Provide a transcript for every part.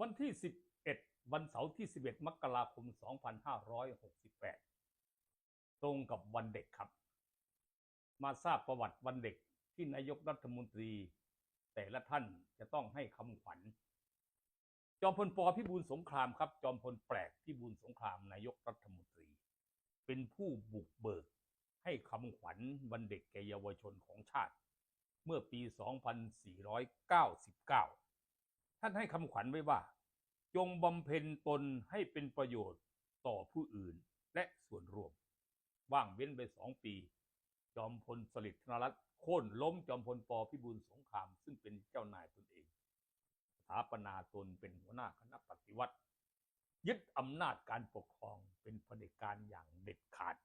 วันที่ 11 วันเสาร์ที่ 11 มกราคม 2568 ตรงกับวันเด็กครับ มาทราบประวัติวันเด็กที่นายกรัฐมนตรี แต่ละท่านจะต้องให้คำขวัญ จอมพลปพิบูลสงครามครับ จอมพลแปลกพิบูลสงครามนายกรัฐมนตรี เป็นผู้บุกเบิก ให้คำขวัญวันเด็กแก่เยาวชนของชาติ เมื่อปี 2499 ท่านให้คำขวัญไว้ว่า จงบำเพ็ญตนให้เป็นประโยชน์ต่อผู้อื่นและส่วนรวม ว่างเว้นไปสองปี จอมพลสฤษดิ์ธนรัตน์โค่นล้มจอมพลปพิบูลสงคราม ซึ่งเป็นเจ้านายตนเองสถาปนาตนเป็นหัวหน้าคณะปฏิวัติ ยึดอำนาจการปกครองเป็นเผด็จการอย่างเด็ดขาด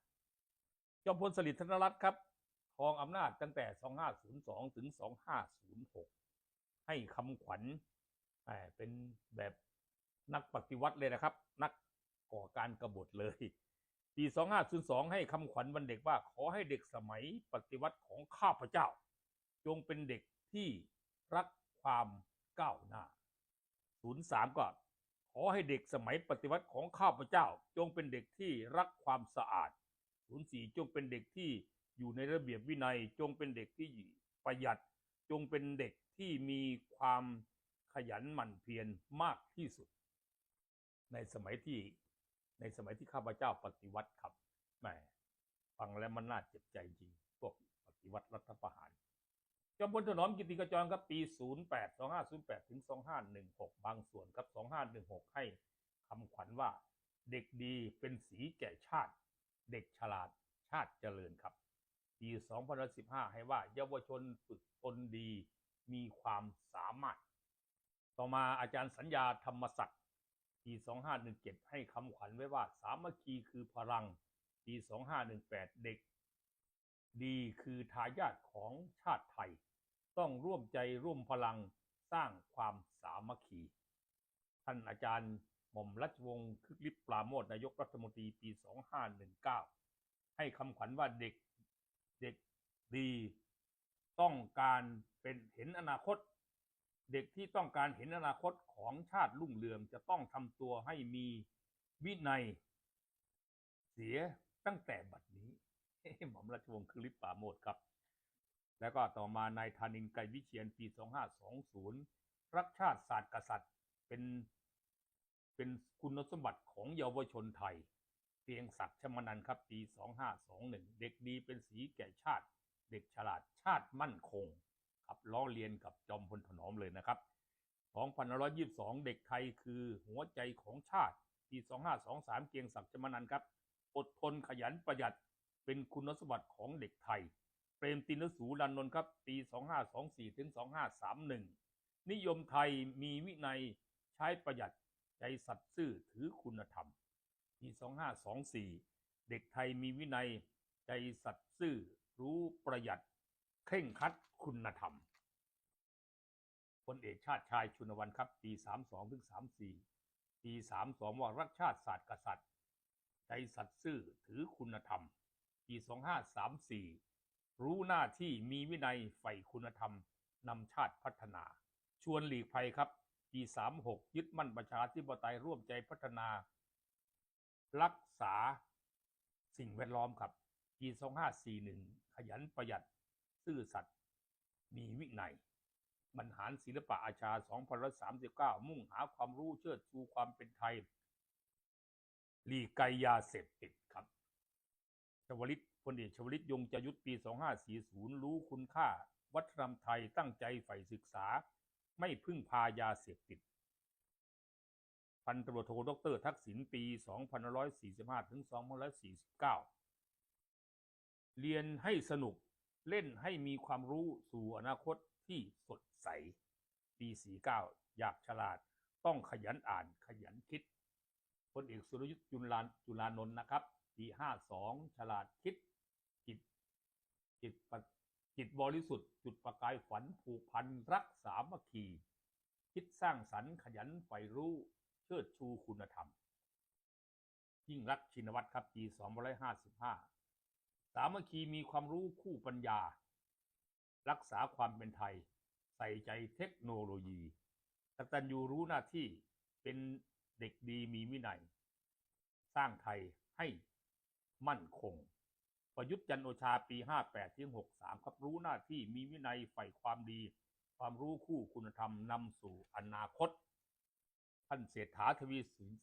จอมพลสฤษดิ์ธนรัตน์ครับครองอำนาจตั้งแต่ 2502 ถึง 2506 ให้คำขวัญ เป็นแบบนักปฏิวัติเลยนะครับ นักก่อการกบฏเลย ปี 2502 ให้คำขวัญวันเด็กว่า ขอให้เด็กสมัยปฏิวัติของข้าพเจ้า จงเป็นเด็กที่รักความก้าวหน้า 03 ก็ขอให้เด็กสมัยปฏิวัติของข้าพเจ้า จงเป็นเด็กที่รักความสะอาด 04 จงเป็นเด็กที่อยู่ในระเบียบวินัย จงเป็นเด็กที่ประหยัด จงเป็นเด็กที่มีความ ยันหมั่นเพียรมากที่สุด ในสมัยที่ในสมัยที่ข้าพเจ้าปฏิวัติครับแหมฟังแล้วมันน่าเจ็บใจจริง พวกปฏิวัติรัฐประหารจอมพลถนอมกิติกระจรครับปี 08 2508 ถึง 2516 บางส่วนครับ 2516 ให้คำขวัญว่า เด็กดีเป็นสีแก่ชาติ เด็กฉลาดชาติเจริญครับ ปี 2015 ให้ว่าเยาวชนฝึกตนดีมีความสามารถ ต่อมาอาจารย์สัญญาธรรมศักดิ์ปี2517 ให้คำขวัญไว้ว่า สามัคคีคือพลังปี2518 เด็ก ดีคือทายาทของชาติไทย ต้องร่วมใจร่วมพลังสร้างความสามัคคี ท่านอาจารย์หม่อมรัชวงศ์คึกฤทธิ์ปราโมทนายกรัฐมนตรีปี 2519 ให้คำขวัญว่าเด็กเด็กดี ต้องการเป็นเห็นอนาคต เด็กที่ต้องการเห็นอนาคตของชาติรุ่งเรืองจะต้องทำตัวให้มีวินัย เสียตั้งแต่บัดนี้หม่อมราชวงศ์คึกฤทธิ์ปราโมทครับ แล้วก็ต่อมานายธานินไกรวิเชียนปี 2520 รักชาติศาสตร์กษัตริย์เป็นเป็นคุณสมบัติของเยาวชนไทย เพียงศักดิ์ชมนันครับปี 2521 เด็กดีเป็นสีแก่ชาติ เด็กฉลาดชาติมั่นคง ครับล้อเลียนกับจอมพลถนอมเลยนะครับ2522 เด็กไทยคือหัวใจของชาติปี 2523 เกียงศักดิ์ชมนันครับ อดทนขยันประหยัดเป็นคุณสมบัติของเด็กไทย เปรมตินสูรานนท์ครับ ปี 2524 ถึง 2531 นิยมไทยมีวินัยใช้ประหยัดใจสัตย์ซื่อถือคุณธรรม ปี 2524 เด็กไทยมีวินัยใจสัตย์ซื่อรู้ประหยัด เคร่งครัดคุณธรรมพลเอกชาติชายชุนวันครับ ปี 32ถึง34 ปี 32 ว่ารักชาติศาสตร์กษัตริย์ ใจสัตย์ซื่อถือคุณธรรม ปี 2534 รู้หน้าที่มีวินัยใฝ่คุณธรรมนำชาติพัฒนา ชวนหลีกภัยครับ ปี 36 ยึดมั่นประชาธิปไตยร่วมใจพัฒนา รักษาสิ่งแวดล้อมครับ ปี 2541 ขยันประหยัด ซื่อสัตย์มีวินัยบรรหารศิลปะอาชา2539 มุ่งหาความรู้เชิดชูความเป็นไทย หลีกไกยาเสพติดครับ ชวลิตพลเอกชวลิตยงจะยุทธปี 2540 รู้คุณค่า วัฒนธรรมไทยตั้งใจใฝ่ศึกษา ไม่พึ่งพายาเสพติด พันตำรวจโทดรทักษิณปี 2545 ถึง 2549 เรียนให้สนุก เล่นให้มีความรู้สู่อนาคตที่สดใส ปี 49 อยากฉลาด ต้องขยันอ่านขยันคิดพลเอกสุรยุทธ์จุลานจุลานนท์นะครับ ปี 52 ฉลาดคิด จิต จิตปจิตบริสุทธิ์ จุดประกายฝันผูกพันรักสามัคคี คิดสร้างสรรค์ขยันใฝ่รู้ เชิดชูคุณธรรม ยิ่งรักชินวัตรครับปี 2555สามัคคีมีความรู้คู่ปัญญา รักษาความเป็นไทย ใส่ใจเทคโนโลยีกตัญญูรู้หน้าที่เป็นเด็กดีมีวินัย สร้างไทยให้มั่นคง ประยุทธ์จันโอชาปี 58ถึง63 ครับรู้หน้าที่มีวินัยใฝ่ความดี ความรู้คู่คุณธรรมนำสู่อนาคต ท่านเศรษฐาทวี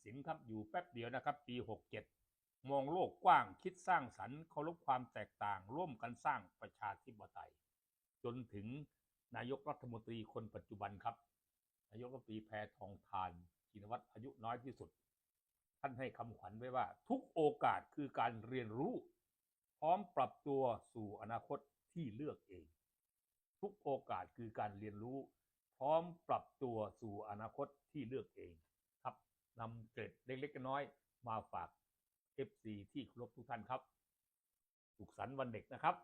สินครับอยู่แป๊บเดียวนะครับ ปี 67 มองโลกกว้างคิดสร้างสรรค์เคารพความแตกต่าง ร่วมกันสร้างประชาธิปไตย จนถึงนายกรัฐมนตรีคนปัจจุบันครับ นายกรัฐมนตรีแพทองทานชินวัตรอายุน้อยที่สุด ท่านให้คำขวัญไว้ว่า ทุกโอกาสคือการเรียนรู้ พร้อมปรับตัวสู่อนาคตที่เลือกเอง ทุกโอกาสคือการเรียนรู้ พร้อมปรับตัวสู่อนาคตที่เลือกเอง ครับนำเกร็ดเล็กๆน้อยๆมาฝาก FC ที่เคารพทุกท่านครับ สุขสันต์วันเด็กนะครับ